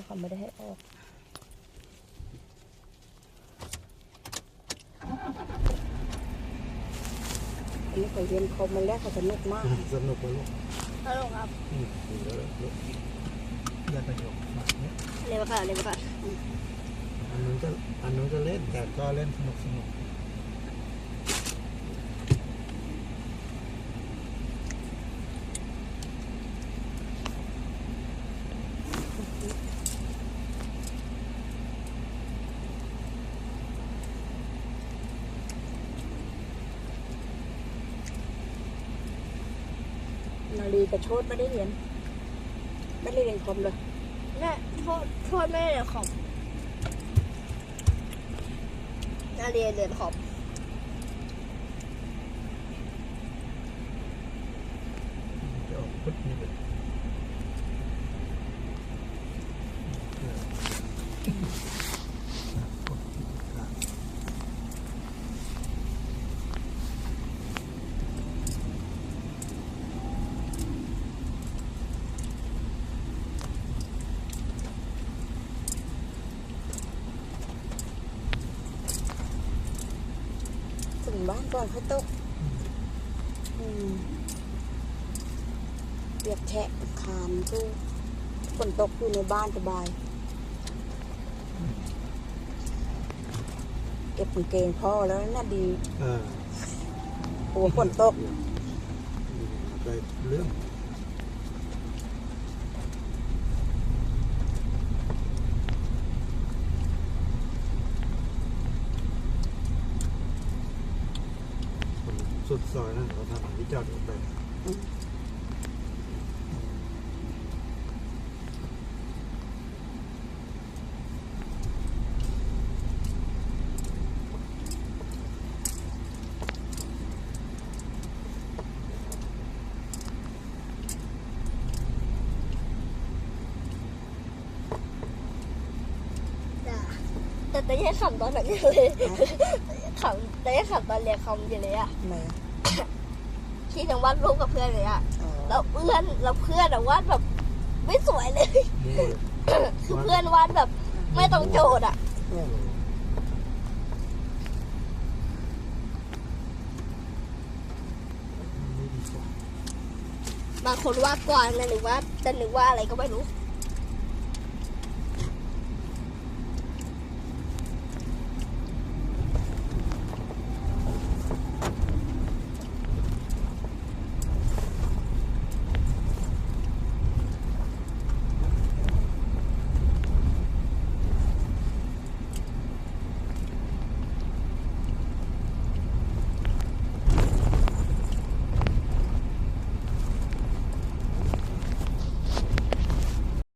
แต่เขาไม่ได้ให้ออก อันนี้เขาเรียนคอมมาแล้วเขาสนุกมาก สนุกไหมลูกตลกครับอืมเดี๋ยวลูกเรียนประโยคแบบนี้เร็วก่อนเร็วก่อนอันนู้นจะอันนู้นจะเล่นแต่ก็เล่นสนุกสนุก นาลีกับโชดไม่ได้เรียนไม่ได้เรียนคอมเลยแม่โทษโทษแม่เรียนคอมนาเรียนเรียนคอม จะออกพุทธนี่เลย ถึง บ้านก่อนเขาตกอืมเปียกแฉะคานตู้ฝนตกอยู่ในบ้านสบาย เก็บกางเกงพ่อแล้วน่าดีเออโอ้ฝนตกไปเรื่องคน สุดซอยนั่นเขาทำที่จอดรถไปจ้ะแต่แต่ยังขำตอนไหนเลย ขำแต่ยังขำตอนเรียนคอมอยู่เลยอะทำไมอะที่ยังวาดรูปกับเพื่อนเลยอะอ๋อแล้วเพื่อนแล้วเพื่อนอะวาดแบบไม่สวยเลยนี่คือเพื่อนวาดแบบ ไม่ตรงโจทย์อะเนี่ยไม่ดีกว่าบางคนวาดกวางนะหรือว่าจะนึกว่าอะไรก็ไม่รู้